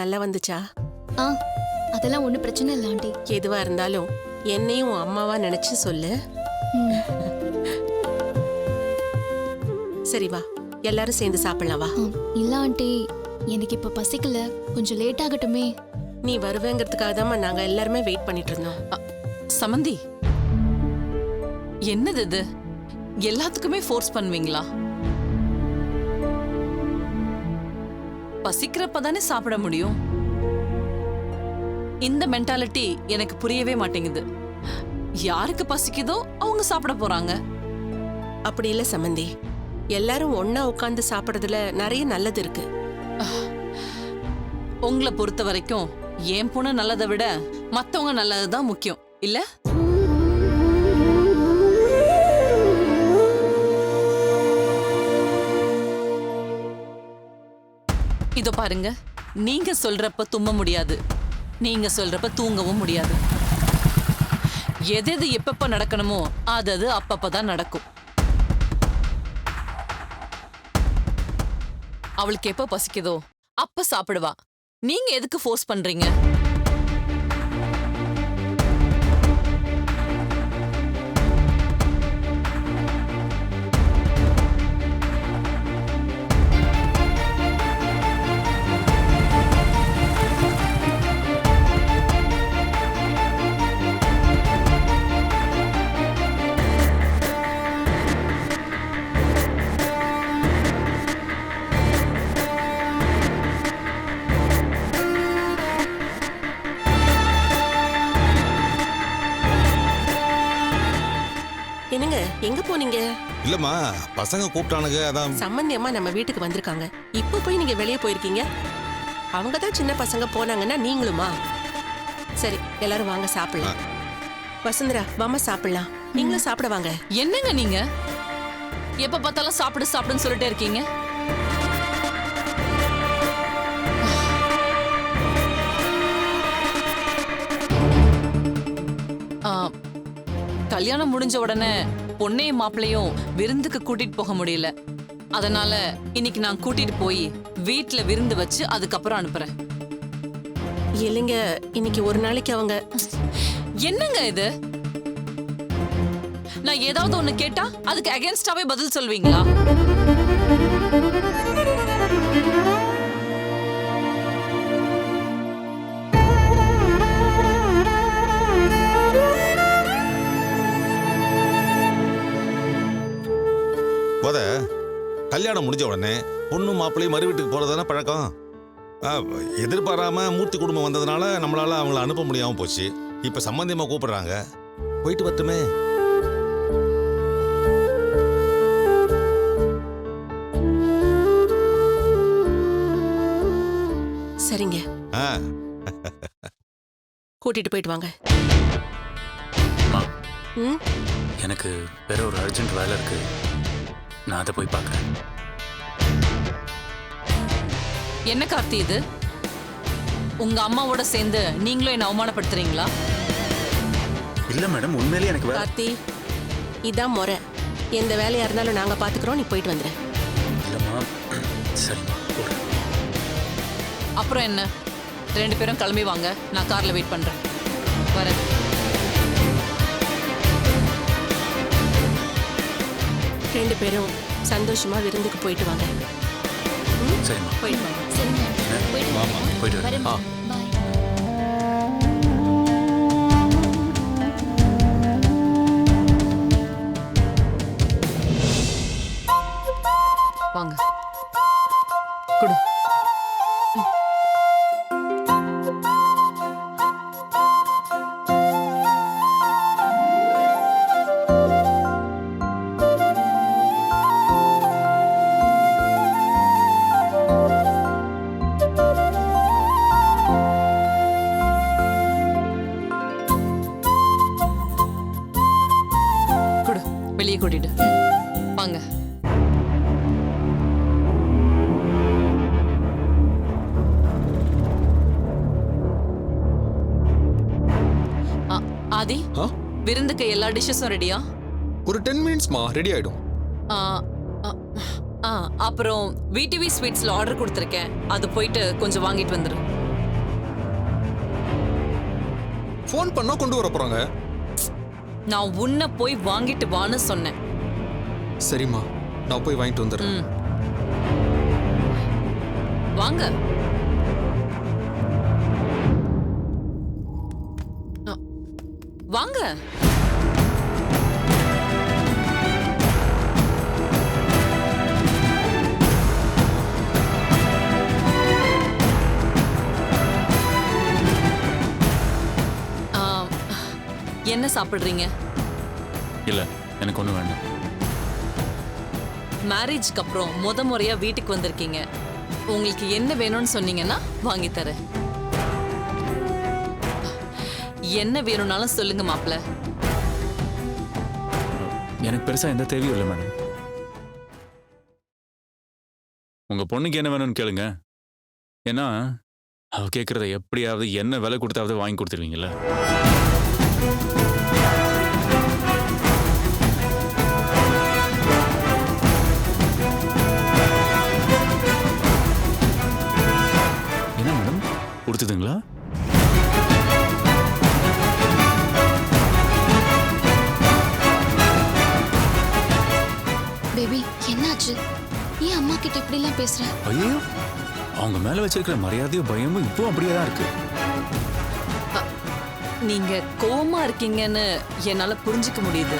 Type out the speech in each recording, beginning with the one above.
நல்லா வந்துச்சா? ஆ அதெல்லாம் ஒன்றும் பிரச்சனை இல்லை ஆண்டி. எதுவா இருந்தாலும் என்னையும் உன் அம்மாவா நினைச்சு சொல்லு. சரி வா. எல்லாரும் சேர்ந்து சாப்பிடலாம் வா. இல்ல ஆண்டி. எனக்கு இப்ப பசிக்கல. கொஞ்சம் லேட் ஆகட்டுமே. நீ வருவேங்கிறதுக்காக தான் நாங்க எல்லாருமே வெயிட் பண்ணிட்டு இருந்தோம். சமந்தி. என்னது இது? எல்லாத்துக்குமே ஃபோர்ஸ் பண்ணுவீங்களா? பசிக்கிறப்ப தானே சாப்பிட முடியும்? இந்த மென்டாலிட்டி எனக்கு புரியவே மாட்டேங்குது. யாருக்கு பசிக்குதோ அவங்க சாப்பிட போறாங்க. அப்படி இல்ல சம்மந்தி எல்லாரும் ஒண்ணா உட்கார்ந்து சாப்பிடுறதுல நிறைய நல்லது இருக்கு. உங்களை பொறுத்த வரைக்கும் என் பொண்ணு நல்லதை விட மத்தவங்க நல்லதுதான் முக்கியம் இல்ல? இதோ பாருங்க. நீங்க சொல்றப்ப தும்ப முடியாது. நீங்க சொல்றப்ப தூங்கவும் முடியாது. எது எது எப்பப்ப நடக்கணுமோ அது அது அப்பப்பதான் நடக்கும். அவளுக்கு எப்ப பசிக்குதோ அப்ப சாப்பிடுவா. நீங்க எதுக்கு ஃபோர்ஸ் பண்றீங்க? போனீங்க இல்லம்மா பசங்க கூப்பிட்டானுங்க அதான். சம்மந்தி அம்மா நம்ம வீட்டுக்கு வந்திருக்காங்க. இப்ப போய் நீங்க வெளியே போயிருக்கீங்க? அவங்க தான் சின்ன பசங்க போனாங்கன்னா நீங்களுமா? சரி எல்லாரும் வாங்க சாப்பிடலாம். வசுந்தரா வாமா சாப்பிடலாம். நீங்களும் சாப்பிட வாங்க. என்னங்க நீங்க? எப்ப பார்த்தாலும் சாப்பிடு சாப்பிடுன்னு சொல்லிட்டே இருக்கீங்க? ஆ, கல்யாணம் முடிஞ்ச உடனே பொண்ணையும் மாப்பிளையும் விருந்துக்கு கூட்டிட்டு போக முடியல. அதனால இன்னைக்கு நான் கூட்டிட்டு போய் வீட்ல விருந்து வச்சு அதுக்கப்புறம் அனுப்புறேன். இல்லைங்க இன்னைக்கு ஒரு நாளைக்கு அவங்க. என்னங்க இது? நான் ஏதாவது ஒண்ணு கேட்டா அதுக்கு அகேன்ஸ்டாவே பதில் சொல்வீங்களா? கல்யாணம் முடிஞ்ச உடனே பொண்ணு மாப்பிள்ளையும் மறு வீட்டுக்கு போறதுதானே பழக்கம்? ஆ, எதிர்பாராம மூர்த்தி குடும்பம் வந்ததுனால நம்மளால அவங்கள அனுப்ப முடியாம போச்சு. இப்ப சம்பந்தியமா கூப்பிடுறாங்க. போயிட்டு வரட்டுமே. சரிங்க. ஆ, கூட்டிட்டு போயிட்டு வாங்க. அம்மா. ம்? எனக்கு வேற ஒரு அர்ஜென்ட் வேலை இருக்கு. நான் அதை போய் பார்க்குறேன். என்ன கார்த்தி இது? உங்க அம்மாவோட சேர்ந்து நீங்களும் என்ன அவமானப்படுத்துறீங்களா? இல்லை மேடம் உண்மையிலேயே எனக்கு கார்த்தி. இதான் முறை. எந்த வேலையா இருந்தாலும் நாங்க பாத்துக்கிறோம் நீ போயிட்டு வந்துரு. இல்லைம்மா சரிம்மா போடுறேன் அப்புறம் என்ன? ரெண்டு பேரும் கிளம்பி வாங்க நான் கார்ல வெயிட் பண்றேன். வரேன். ரெண்டு பேரும் சந்தோஷமா விருந்துக்கு போயிட்டு வாங்க. சரிம்மா போயிட்டு வாங்க. போயிட்டு வரேன். ஆ. வாங்க ஆதி? விருந்துக்கு எல்லா டிஷ்ஷஸும் ரெடியா ஒரு டென் மினிட்ஸ்மா ரெடி ஆயிடும். அப்புறம் விடிவி ஸ்வீட்ஸ்ல ஆர்டர் கொடுத்துருக்கேன். அது போயிட்டு கொஞ்சம் வாங்கிட்டு வந்துரு. ஃபோன் பண்ணா கொண்டு வர போறாங்க. நான் உன்னை போய் வாங்கிட்டு வான்னு சொன்னேன். சரிம்மா நான் போய் வாங்கிட்டு வந்துடுறேன். வாங்க. ஆ, என்ன சாப்பிடுறீங்க? இல்லை எனக்கு ஒன்றும் வேண்டாம். மேரேஜ்க்கு அப்புறம் முத முறையா வீட்டுக்கு வந்திருக்கீங்க. உங்களுக்கு என்ன வேணும்னு சொன்னீங்கன்னா வாங்கி தரேன். என்ன வேணும்னாலும் சொல்லுங்க மாப்ள எனக்கு பெருசாக எந்த தேவையும் இல்லை மேடம். உங்கள் பொண்ணுக்கு என்ன வேணும்னு கேளுங்க. ஏன்னா அவ கேட்கறத எப்படியாவது என்ன விலை கொடுத்தாவது வாங்கி கொடுத்துருவீங்களா ஐயோ அவங்க மேல வச்சிருக்கிற மரியாதையும் பயமும் இப்போ அப்படியே தான் இருக்கு. நீங்க கோமா இருக்கீங்கன்னு என்னால புரிஞ்சுக்க முடியுது.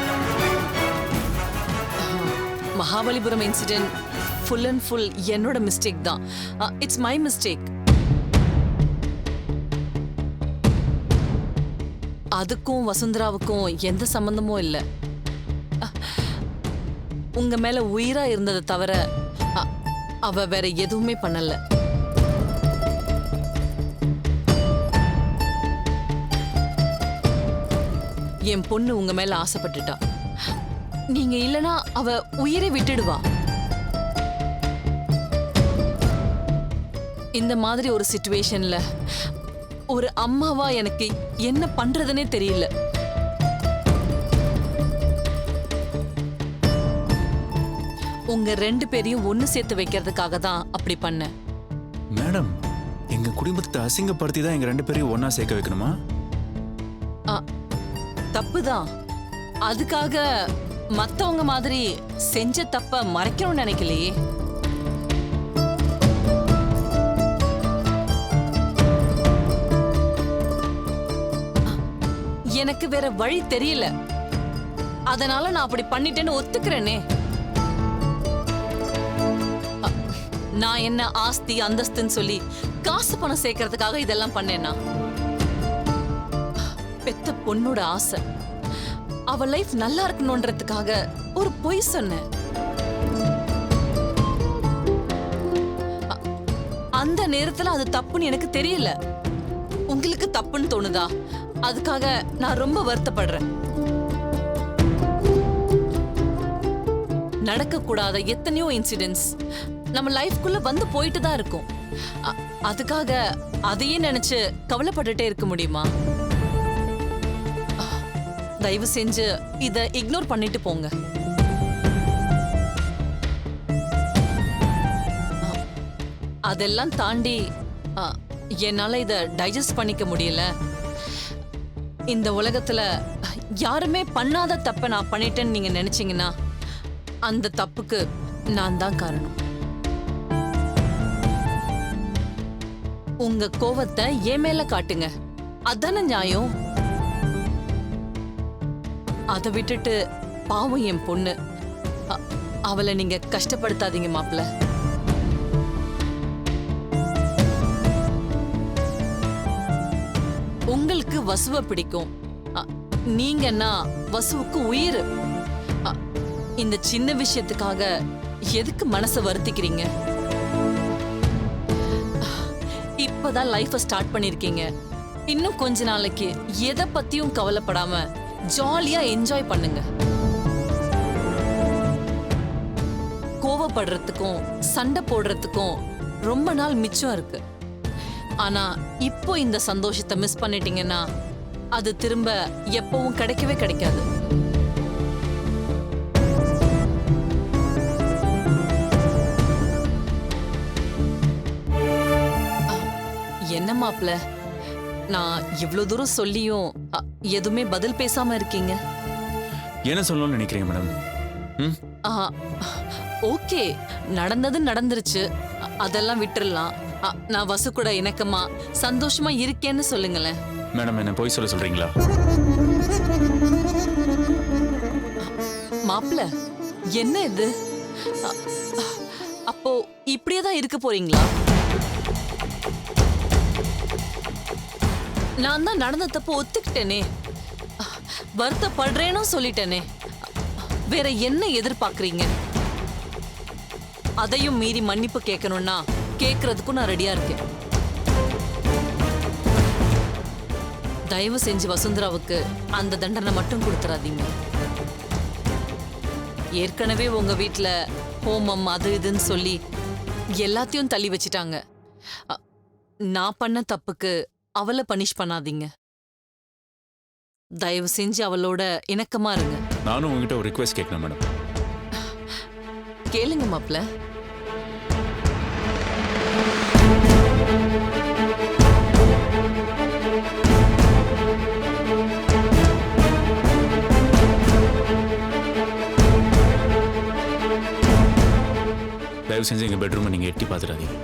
Mahabalipuram incident full and full என்னோட மிஸ்டேக் தான். இட்ஸ் மை மிஸ்டேக் அதுக்கும் வசுந்தராவுக்கும் எந்த சம்பந்தமும் இல்லை. உங்க மேல உயிரா இருந்ததை தவிர அவ வேற எதுவுமே பண்ணல. என் பொண்ணு உங்க மேல ஆசைப்பட்டுட்டா. நீங்க இல்லனா அவ உயிரை விட்டுடுவா. இந்த மாதிரி ஒரு சிச்சுவேஷன்ல ஒரு அம்மாவா எனக்கு என்ன பண்றதுன்னே தெரியல. உங்க ரெண்டு பேரையும் ஒண்ணு சேர்த்து வைக்கிறதுக்காக தான் அப்படி பண்ணேன் மேடம் எங்க குடும்பத்தை அசிங்கப்படுத்தி தான் எங்க ரெண்டு பேரையும் ஒண்ணா சேர்க்க வைக்கணுமா? தப்புதான். அதுக்காக மத்தவங்க மாதிரி செஞ்ச தப்ப மறைக்கணும்னு நினைக்கலையே. எனக்கு வேற வழி தெரியல. அதனால நான் அப்படி பண்ணிட்டேன்னு ஒத்துக்கிறேனே. நான் என்ன ஆஸ்தி அந்தஸ்துன்னு சொல்லி காசு பணம் சேர்க்கறதுக்காக இதெல்லாம் பண்ணேன்னா? பெத்த பொண்ணோட ஆசை. அவ லைஃப் நல்லா இருக்கணும்ன்றதுக்காக ஒரு பொய் சொன்னேன். அந்த நேரத்துல அது தப்புன்னு எனக்கு தெரியல. உங்களுக்கு தப்புன்னு தோணுதா? அதுக்காக நான் ரொம்ப வருத்தப்படுறேன். நடக்கக்கூடாத எத்தனையோ இன்சிடென்ட்ஸ் நம்ம லைஃப்குள்ள வந்து போயிட்டு தான் இருக்கும் அதுக்காக அதையே நினைச்சு கவலைப்பட்டுட்டே இருக்க முடியுமா? தயவு செஞ்சு இத இக்னோர் பண்ணிட்டு போங்க. அதெல்லாம் தாண்டி என்னால் என்னால இத டைஜஸ்ட் பண்ணிக்க முடியல. இந்த உலகத்துல யாருமே பண்ணாத தப்ப நான் பண்ணிட்டேன்னு நீங்க நினைச்சீங்கன்னா அந்த தப்புக்கு நான் தான் காரணம். உங்க கோவத்தை என் மேல காட்டுங்க. அதான நியாயம்? அதை விட்டுட்டு பாவம் என் பொண்ணு. அவளை நீங்க கஷ்டப்படுத்தாதீங்க மாப்பிள்ள. உங்களுக்கு வசுவை பிடிக்கும். நீங்கன்னா வசுவுக்கு உயிர். இந்த சின்ன விஷயத்துக்காக எதுக்கு மனசை வருத்திக்கிறீங்க? இப்பதான் லைஃப ஸ்டார்ட் பண்ணிருக்கீங்க. இன்னும் கொஞ்ச நாளைக்கு எதை பத்தியும் கவலைப்படாம ஜாலியா என்ஜாய் பண்ணுங்க. கோவப்படுறதுக்கும் சண்டை போடுறதுக்கும் ரொம்ப நாள் மிச்சம் இருக்கு. ஆனா இப்போ இந்த சந்தோஷத்தை மிஸ் பண்ணிட்டீங்கன்னா அது திரும்ப எப்பவும் கிடைக்கவே கிடைக்காது. மாப்ள நான் இவ்ளோ தூரம் சொல்லியும் அ, எதுவுமே பதில் பேசாம இருக்கீங்க? என்ன சொல்லணும்னு நினைக்கிறீங்க மேடம்? ம்? ஆ, ஓகே. நடந்தது நடந்துருச்சு. அ- அதெல்லாம் விட்டுறலாம். அ, நான் வசு கூட இணக்கமா சந்தோஷமா இருக்கேன்னு சொல்லுங்களேன். மேடம் என்ன போய் சொல்ல சொல்றீங்களா? மாப்ள என்ன இது? அ, அப்போ இப்படியே தான் இருக்க போறீங்களா? நான் தான் நடந்த தப்பு ஒத்துக்கிட்டேனே. வருத்தப்படுறேனும் வருத்தப்படுறேன்னு சொல்லிட்டேனே. வேற என்ன எதிர்பார்க்கறீங்க? அதையும் மீறி மன்னிப்பு கேட்கணும்னா கேட்கறதுக்கும் நான் ரெடியா இருக்கேன். தயவு செஞ்சு வசுந்தராவுக்கு அந்த தண்டனை மட்டும் கொடுத்துறாதீங்க. ஏற்கனவே உங்க வீட்டில் ஹோமம் அது இதுன்னு சொல்லி எல்லாத்தையும் தள்ளி வச்சிட்டாங்க. நான் பண்ண தப்புக்கு அவளை பனிஷ் பண்ணாதீங்க. தயவு செஞ்சு அவளோட இணக்கமா இருங்க. நானும் உங்ககிட்ட ஒரு ரிக்வெஸ்ட் கேட்கணும் மேடம் கேளுங்க மாப்ள தயவு செஞ்சு எங்கள் பெட்ரூமை நீங்கள் எட்டி பார்த்துடாதீங்க.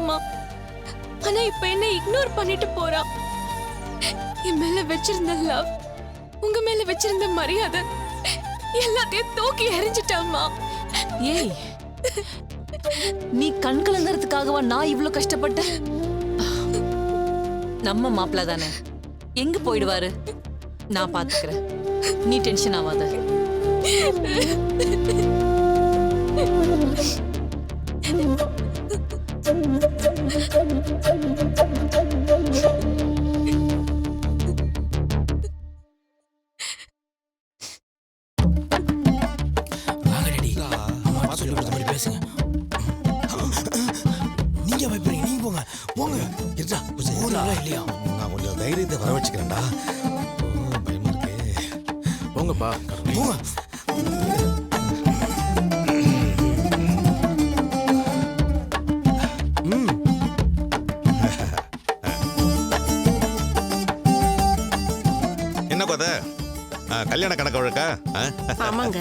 அம்மா ஆனா இப்ப என்ன இக்னோர் பண்ணிட்டு போறா. என் மேல வச்சிருந்த லவ் உங்க மேல வச்சிருந்த மரியாதை எல்லாத்தையும் தூக்கி எறிஞ்சிட்டாம்மா. ஏய் நீ கண் கலங்கறதுக்காகவா நான் இவ்ளோ கஷ்டப்பட்டேன் நம்ம மாப்பிள்ள தானே. எங்க போயிடுவாரு? நான் பாத்துக்கிறேன். நீ டென்ஷன் ஆகாத பேசுங்க. நீங்க பயப்படுறீங்க நீங்க போங்க. போங்க. இருடா கொஞ்சம் ஊர்லாம் இல்லையா? நான் கொஞ்சம் தைரியத்தை வர வச்சுக்கிறேன்டா. பயமா இருக்கே போங்கப்பா போங்க. ம் என்ன கொத? ஆ, கல்யாண கணக்கு வழக்கா? ஆ? ஆமாங்க.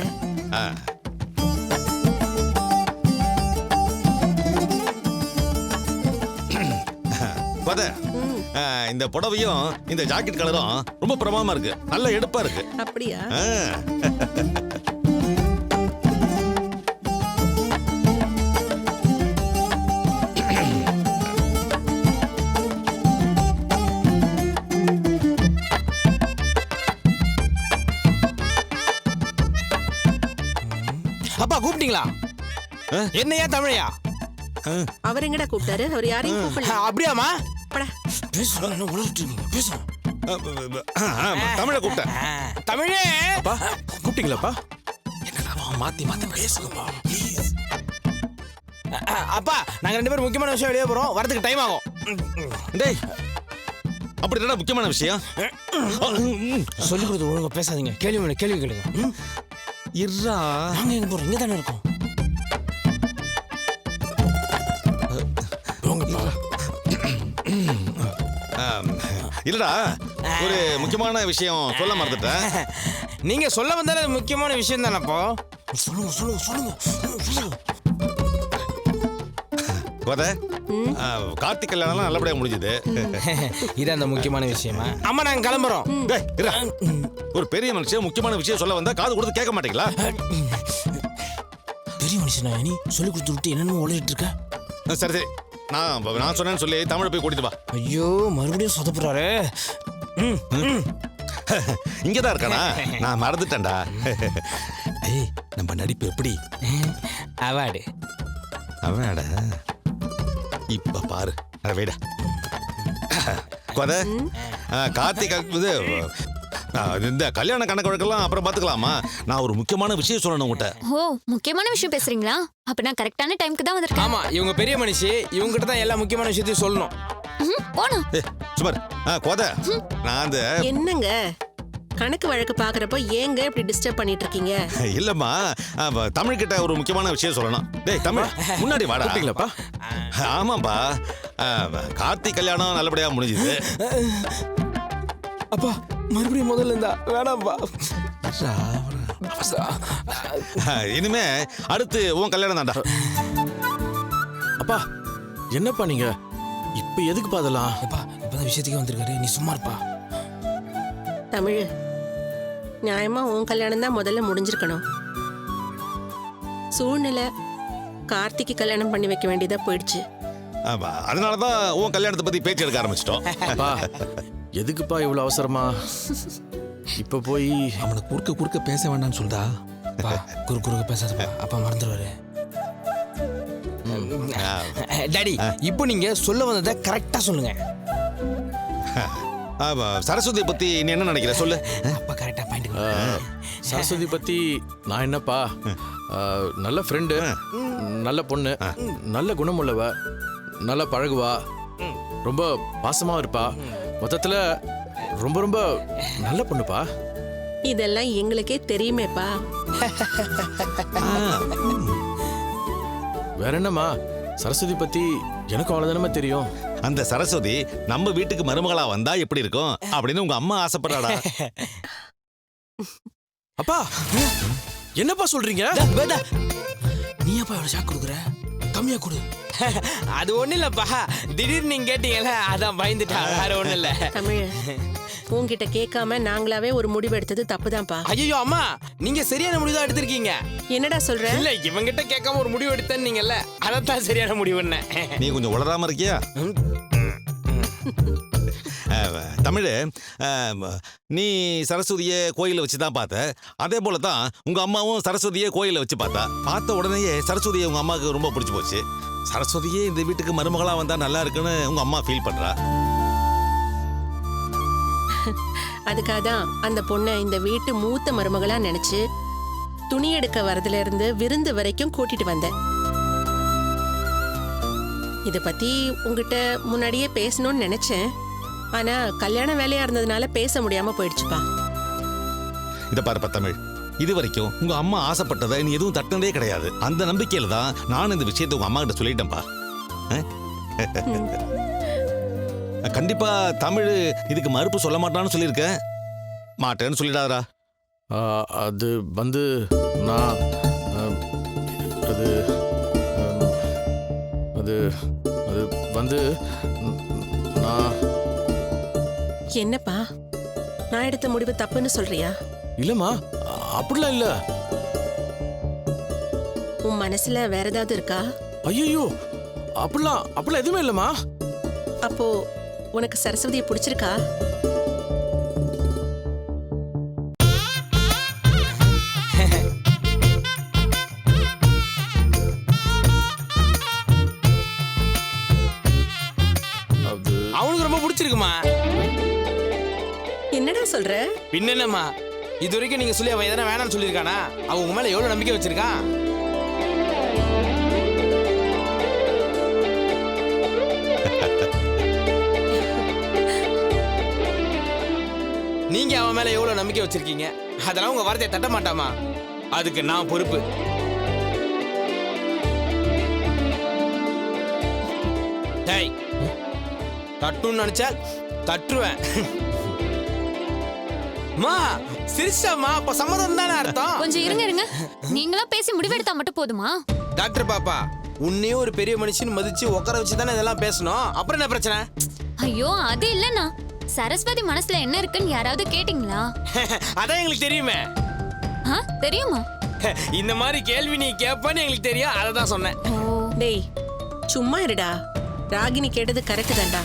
இந்த புடவையும் இந்த ஜாக்கெட் கலரும் ரொம்ப பிரமாதமா இருக்கு. நல்ல எடுப்பா இருக்கு. அப்படியா? ஆ. அப்பா கூப்பிட்டீங்களா? ஆ? என்னையா தமிழையா? அவர் எங்கடா கூப்பிட்டாரு? அவர் யாரையும் கூப்பிடல. அப்படியாமா போடா. பேசுங்க என்ன உளறிட்டு இருக்கீங்க. பேசுங்க தமிழை கூப்பிட்டேன். தமிழே! அப்பா கூப்பிட்டீங்களாப்பா? என்னடா மாத்தி மாத்தி பேசுங்கப்பா ப்ளீஸ் அப்பா நாங்க ரெண்டு பேரும் முக்கியமான விஷயம் வெளியே போறோம். வரதுக்கு டைம் ஆகும். டேய் அப்படி முக்கியமான விஷயம்? சொல்லி கொடுத்து ஒழுங்கா பேசாதீங்க. கேள்வி கேள்வி கேளுங்க. ம்? இருடா. நாங்க எங்க போறோம்? இங்க தானே இருக்கோம். இல்லடா ஒரு முக்கியமான விஷயம் சொல்ல மறந்துட்டேன். நீங்க சொல்ல வந்தாலே முக்கியமான விஷயம் தானப்போ? சொல்லுங்க சொல்லுங்க சொல்லுங்க சொல்லுங்க கோத கார்த்திக் கல்யாணம்லாம் நல்லபடியா முடிஞ்சுது. இது அந்த முக்கியமான விஷயமா? அம்மா நாங்க கிளம்புறோம். ஒரு பெரிய மனுஷன் முக்கியமான விஷயம் சொல்ல வந்தா காது கொடுத்து கேட்க மாட்டீங்களா? பெரிய மனுஷனா நீ? சொல்லி கொடுத்து விட்டு என்னென்ன உழைச்சிட்டு இருக்க. சரி சரி. நான் நான் சொன்னேன்னு சொல்லி தமிழை போய் கூட்டிட்டு வா. ஐயோ மறுபடியும் சொதப்புறாரு. இங்கதான் இருக்கானா? நான் மறந்துட்டேன்டா. ஏய் நம்ம நடிப்பு எப்படி? அவார்டு. அவனடா இப்ப பாரு. அட வைடா கொத. கார்த்திக் இது இந்த கல்யாண கணக்கு வழக்கெல்லாம் அப்புறம் பார்த்துக்கலாமா நான் ஒரு முக்கியமான விஷயம் சொல்லணும் உங்கள்கிட்ட ஓ முக்கியமான விஷயம் பேசுறீங்களா? அப்ப நான் கரெக்டான டைம்க்கு தான் வந்திருக்கேன். ஆமா இவங்க பெரிய மனுஷி இவங்க கிட்ட தான் எல்லா முக்கியமான விஷயத்தையும் சொல்லணும். ம், ஏ சுமார் ஆ கொத நான் அந்த என்னங்க? கணக்கு வழக்கு பாக்குறப்போ ஏங்க இப்படி டிஸ்டர்ப் பண்ணிட்டு இருக்கீங்க இல்லம்மா ஆ, வ- தமிழ்கிட்ட ஒரு முக்கியமான விஷயம் சொல்லணும். டேய் தமிழ் முன்னாடி வாடா. ஆமாப்பா ஆ, கார்த்திக் கல்யாணம் நல்லபடியா முடிஞ்சுது. அப்பா மறுபடியும் முதல்ல இருந்தா வேணாம்ப்பா ஆ, இனிமே அடுத்து உன் கல்யாணம் தான்டா. அப்பா என்னப்பா நீங்க? இப்ப எதுக்குப்பா அதெல்லாம்? எப்பா இப்பதான் விஷயத்துக்கே வந்திருக்காரு. நீ சும்மா இருப்பா. தமிழ் நியாயமா உன் கல்யாணம் தான் முதல்ல முடிஞ்சிருக்கணும். சூழ்நிலை கார்த்திக்கு கல்யாணம் பண்ணி வைக்க வேண்டியதா போயிடுச்சு. ஆமா அதனால தான் உன் கல்யாணத்தை பத்தி பேச்சு எடுக்க ஆரம்பிச்சிட்டோம். அப்பா எதுக்குப்பா இவ்வளவு அவசரமா? இப்ப போய் அவனை குறுக்க குறுக்க பேச வேண்டாம்னு சொல்றா. பா குறு குறுக்க பேசாதப்பா. அப்பா மறந்துடுவாரு டாடி இப்போ நீங்க சொல்ல வந்ததை கரெக்டா சொல்லுங்க. ஆமா, சரஸ்வதியை பத்தி நீ என்ன நினைக்கிற? சொல்லு. அப்பா கரெக்டா பாயிண்ட் சரஸ்வதி பத்தி நான் என்னப்பா? நல்ல ஃப்ரெண்டு நல்ல பொண்ணு நல்ல குணமுள்ளவ. நல்லா பழகுவா. ரொம்ப பாசமா இருப்பா. மொத்தத்துல ரொம்ப ரொம்ப நல்ல பொண்ணுப்பா. இதெல்லாம் எங்களுக்கே தெரியுமேப்பா. வேற என்னம்மா? சரஸ்வதி பத்தி எனக்கும் அவ்வளவுதானமா தெரியும். அந்த சரஸ்வதி நம்ம வீட்டுக்கு மருமகளா வந்தா எப்படி இருக்கும்? அப்படின்னு உங்க அம்மா ஆசைப்படுறாடா. அப்பா என்னப்பா சொல்றீங்க? நீ அப்பா எவ்வளவு ஷாக் கொடுக்குற? கம்மியா கொடு. அது ஒண்ணு இல்லப்பா. திடீர்னு நீங்க கேட்டீங்கல்ல அதான் பயந்துட்டா. வேற ஒண்ணு இல்ல. தமிழ் உன்கிட்ட கேட்காம நாங்களாவே ஒரு முடிவு எடுத்தது தப்புதான்ப்பா. ஐயோ அம்மா நீங்க சரியான முடிவு தான் எடுத்திருக்கீங்க. என்னடா சொல்ற? இல்ல இவங்கிட்ட கேட்காம ஒரு முடிவு எடுத்தேன்னீங்கல்ல. அதான் சரியான முடிவுன்னு. நீ கொஞ்சம் உளராம இருக்கியா? தமிழ் நீ சரஸ்வதியை கோயிலில் வச்சு தான் பார்த்த. அதே போல தான் உங்க அம்மாவும் சரஸ்வதியை கோயிலில் வச்சு பார்த்தா. பார்த்த உடனேயே சரஸ்வதியை உங்க அம்மாவுக்கு ரொம்ப பிடிச்சி போச்சு. சரஸ்வதியே இந்த வீட்டுக்கு மருமகளா வந்தா நல்லா இருக்குன்னு உங்க அம்மா ஃபீல் பண்றா? அதுக்காக தான் அந்த பொண்ணை இந்த வீட்டு மூத்த மருமகளா நினைச்சு துணி எடுக்க வரதுல இருந்து விருந்து வரைக்கும் கூட்டிட்டு வந்தேன். இத பத்தி உங்ககிட்ட முன்னாடியே பேசணும்னு நினைச்சேன். ஆனா கல்யாண வேலையா இருந்ததுனால பேச முடியாம போயிடுச்சுப்பா. இதை பாருப்பா தமிழ் இது வரைக்கும் உங்க அம்மா ஆசைப்பட்டதை நீ எதுவும் தட்டினதே கிடையாது. அந்த நம்பிக்கையில தான் நான் இந்த விஷயத்தை உங்க அம்மா கிட்ட சொல்லிட்டேன்ப்பா அஹ்? கண்டிப்பா தமிழ் இதுக்கு மறுப்பு சொல்ல மாட்டான்னு சொல்லியிருக்கேன் மாட்டேன்னு சொல்லிடாதடா. ஆ, அது வந்து நான் அது அது அது வந்து நான். என்னப்பா? நான் எடுத்த முடிவு தப்புன்னு சொல்றியா? இல்லைம்மா அப்படிலாம் இல்லை. உன் மனசுல வேற ஏதாவது இருக்கா? ஐயோ அப்படிலாம் அப்படிலாம் எதுவுமே இல்லைம்மா. அப்போ உனக்கு சரஸ்வதியை பிடிச்சிருக்கா? அவனுக்கு ரொம்ப பிடிச்சிருக்குமா என்னடா சொல்ற? பின்ன என்னம்மா இது வரைக்கும் நீங்க சொல்லி அவன் எதனா வேணாம்னு சொல்லியிருக்கானா? அவன் உங்க மேல எவ்வளவு நம்பிக்கை வச்சிருக்கான்? நீங்க அவன் மேல எவ்வளவு நம்பிக்கை வச்சிருக்கீங்க? அதெல்லாம் உங்க வார்த்தையை தட்ட மாட்டாமா? அதுக்கு நான் பொறுப்பு. டேய் தட்டுன்னு நினைச்சா தட்டுருவேன். மா! சிரிச்சாமா? அப்ப சம்மதம் தானே அர்த்தம்? கொஞ்சம் இருங்க இருங்க. நீங்களா பேசி முடிவெடுத்தா மட்டும் போதுமா? டாக்டர் பாப்பா உன்னையும் ஒரு பெரிய மனுஷன் மதிச்சு உட்கார வச்சு தானே இதெல்லாம் பேசணும். அப்புறம் என்ன பிரச்சனை? ஐயோ அது இல்லண்ணா. சரஸ்வதி மனசுல என்ன இருக்குன்னு யாராவது கேட்டிங்களா? அதான் எங்களுக்கு தெரியுமே. ஆ தெரியுமா? இந்த மாதிரி கேள்வி நீ கேட்பன்னு எங்களுக்கு தெரியும். அதை தான் சொன்னேன் டேய் சும்மா இருடா. ராகினி கேட்டது கரெக்ட் தான்டா.